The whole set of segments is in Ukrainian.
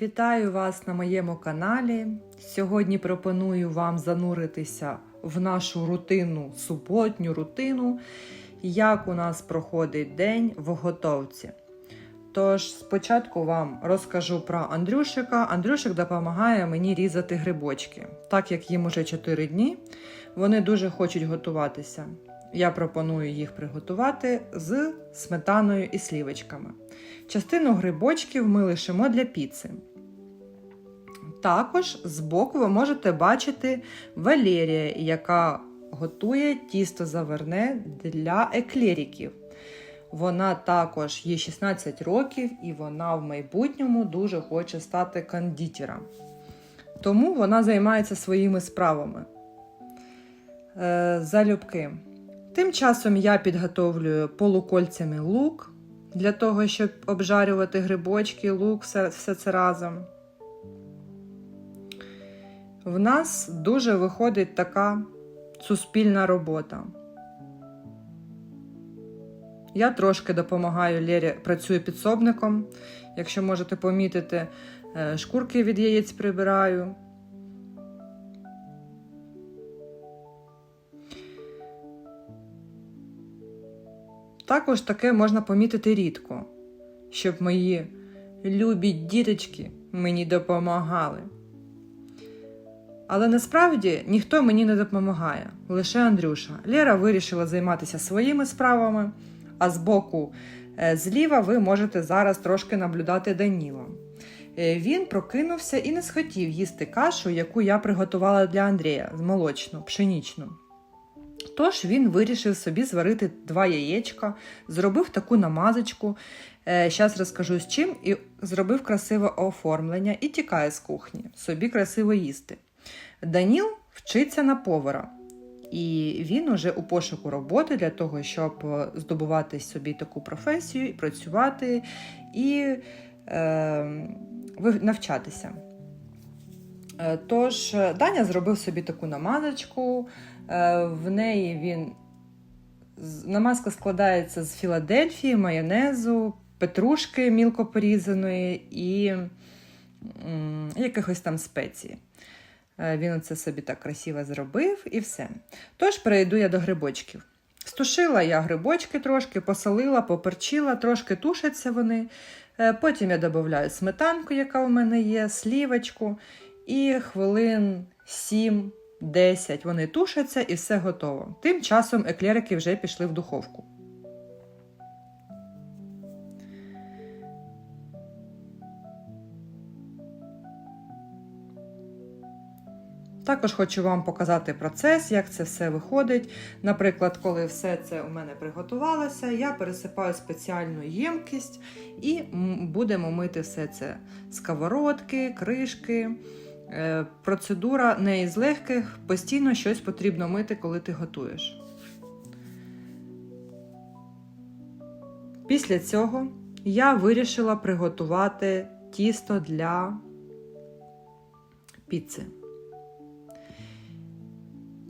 Вітаю вас на моєму каналі. Сьогодні пропоную вам зануритися в нашу рутинну суботню рутину, як у нас проходить день в готовці. Тож спочатку вам розкажу про Андрюшика. Андрюшик допомагає мені різати грибочки. Так як їм уже 4 дні, вони дуже хочуть готуватися. Я пропоную їх приготувати з сметаною і слівочками. Частину грибочків ми лишимо для піци. Також збоку ви можете бачити Валерія, яка готує тісто заверне для еклеріків. Вона також є 16 років і вона в майбутньому дуже хоче стати кондитером. Тому вона займається своїми справами. Е, залюбки. Тим часом я підготовлюю полукольцями лук для того, щоб обжарювати грибочки, лук, все, все це разом. В нас дуже виходить така суспільна робота. Я трошки допомагаю Лєрі, працюю підсобником. Якщо можете помітити, е, шкурки від яєць прибираю. Також таке можна помітити рідко, щоб мої любі діточки мені допомагали. Але насправді ніхто мені не допомагає, лише Андрюша. Лера вирішила займатися своїми справами, а збоку е, зліва ви можете зараз трошки наблюдати Даніла. Е, Він прокинувся і не схотів їсти кашу, яку я приготувала для Андрія молочну, пшенічну. Тож він вирішив собі зварити два яєчка, зробив таку намазочку. Зараз розкажу з чим, і зробив красиве оформлення і тікає з кухні, собі красиво їсти. Даніл вчиться на повара, і він уже у пошуку роботи для того, щоб здобувати собі таку професію, працювати і е, навчатися. Е, Тож Даня зробив собі таку намазочку. Е, В неї він намазка складається з Філадельфії, майонезу, петрушки мілко порізаної і якихось там спецій. Е, Він це собі так красиво зробив і все. Тож перейду я до грибочків. Стушила я грибочки трошки, посолила, поперчила, трошки тушаться вони. Е, Потім я додаю сметанку, яка у мене є, слівочку, і хвилин 7-10 вони тушаться і все готово. Тим часом еклерики вже пішли в духовку. Також хочу вам показати процес, як це все виходить. Наприклад, коли все це у мене приготувалося, я пересипаю спеціальну ємкість і будемо мити все це сковородки, кришки. Е, Процедура не із легких, постійно щось потрібно мити, коли ти готуєш. Після цього я вирішила приготувати тісто для піци.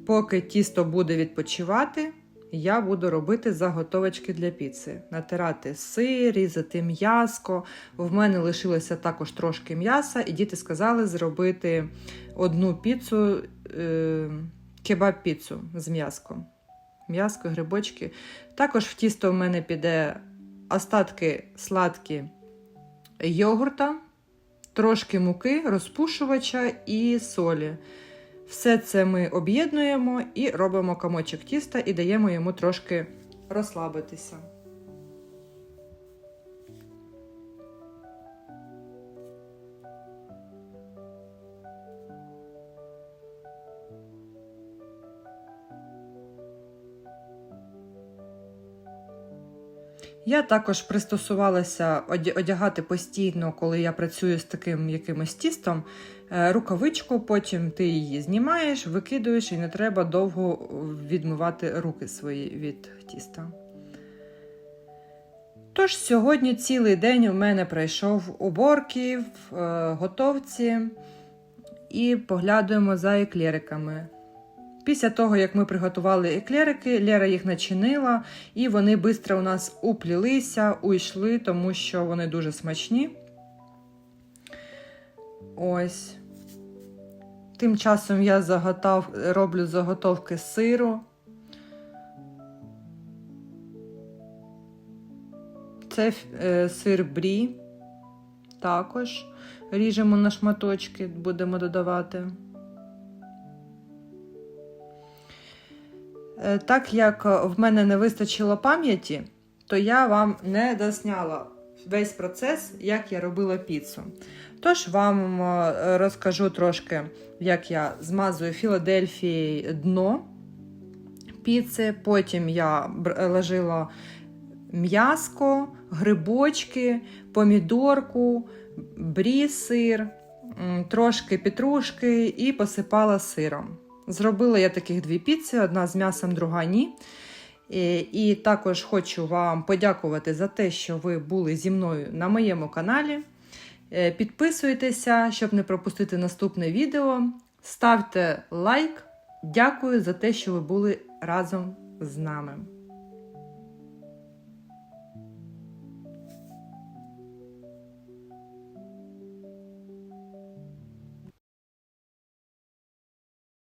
Поки тісто буде відпочивати, я буду робити заготовочки для піци. Натирати сир, різати м'яско. В мене лишилося також трошки м'яса, і діти сказали зробити одну піцу, е, кебаб-піцу з м'яском. М'яско, грибочки. Також в тісто в мене піде остатки сладкі йогурта, трошки муки, розпушувача і солі. Все це ми об'єднуємо і робимо комочок тіста і даємо йому трошки розслабитися. Я також пристосувалася одягати постійно, коли я працюю з таким якимось тістом, е, рукавичку, потім ти її знімаєш, викидуєш і не треба довго відмивати руки свої від тіста. Тож, сьогодні цілий день у мене пройшов уборки в е, готовці і поглядуємо за еклериками. Після того, як ми приготували еклерики, Лера їх начинила, і вони швидко у нас уплілися, уйшли, тому що вони дуже смачні. Ось. Тим часом я заготав, роблю заготовки сиру. Це е, сир брі. Також ріжемо на шматочки, будемо додавати. Так як в мене не вистачило пам'яті, то я вам не досняла весь процес, як я робила піцу. Тож вам е, розкажу трошки, як я змазую Філадельфією дно піци. Потім я ложила м'яско, грибочки, помідорку, брі сир, трошки петрушки і посипала сиром. Зробила я таких дві піци: одна з м'ясом, друга ні. І, і також хочу вам подякувати за те, що ви були зі мною на моєму каналі. Е, Підписуйтеся, щоб не пропустити наступне відео. Ставте лайк. Дякую за те, що ви були разом з нами.